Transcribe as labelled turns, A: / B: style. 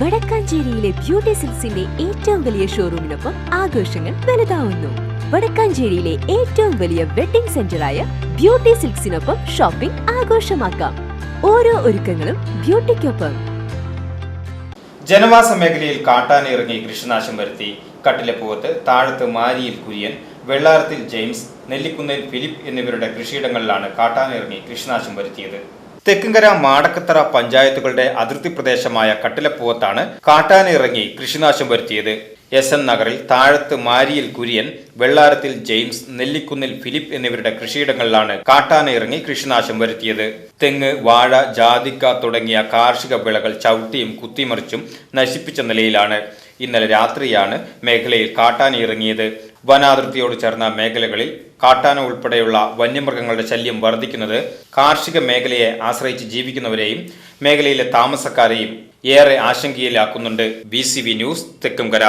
A: വടക്കാഞ്ചേരിയിലെ beauty സിൽസിന്റെ ഏറ്റവും വലിയ ഷോറൂമിനൊപ്പം ആഘോഷങ്ങൾ വലുതാവുന്നു. വടക്കാഞ്ചേരിയിലെ ഏറ്റവും വലിയ വെഡിംഗ് സെന്ററായ ബ്യൂട്ടി സിൽക്സിനൊപ്പം ഷോപ്പിംഗ് ആഘോഷമാക്കാം. ഓരോ ഒരുക്കങ്ങളും ബ്യൂട്ടിക്കൊപ്പം.
B: ജനവാസ മേഖലയിൽ കാട്ടാനിറങ്ങി കൃഷിനാശം വരുത്തി കട്ടിലപ്പുവത്ത് താഴത്ത് മാരിയിൽ കുര്യൻ വെള്ളാരത്തിൽ ജെയിംസ് നെല്ലിക്കുന്നേൽ ഫിലിപ്പ് എന്നിവരുടെ കൃഷിയിടങ്ങളിലാണ് കാട്ടാനിറങ്ങി കൃഷിനാശം വരുത്തിയത്. തെക്കുംകര മാടക്കത്തറ പഞ്ചായത്തുകളുടെ അതിർത്തി പ്രദേശമായ കട്ടിലപ്പുവത്താണ് കാട്ടാനിറങ്ങി കൃഷിനാശം വരുത്തിയത്. എസ് എൻ നഗറിൽ താഴത്ത് മാരിയിൽ കുര്യൻ വെള്ളാരത്തിൽ ജെയിംസ് നെല്ലിക്കുന്നിൽ ഫിലിപ്പ് എന്നിവരുടെ കൃഷിയിടങ്ങളിലാണ് കാട്ടാന ഇറങ്ങി കൃഷിനാശം വരുത്തിയത്. തെങ്ങ് വാഴ ജാതിക്ക തുടങ്ങിയ കാർഷിക വിളകൾ ചവിട്ടിയും കുത്തിമറിച്ചും നശിപ്പിച്ച നിലയിലാണ്. ഇന്നലെ രാത്രിയാണ് മേഖലയിൽ കാട്ടാന ഇറങ്ങിയത് വനാതിർത്തിയോട് ചേർന്ന മേഖലകളിൽ കാട്ടാന ഉൾപ്പെടെയുള്ള വന്യമൃഗങ്ങളുടെ ശല്യം വർദ്ധിക്കുന്നത് കാർഷിക മേഖലയെ ആശ്രയിച്ച് ജീവിക്കുന്നവരെയും മേഖലയിലെ താമസക്കാരെയും ഏറെ ആശങ്കയിലാക്കുന്നുണ്ട്. B news Thekkumkara.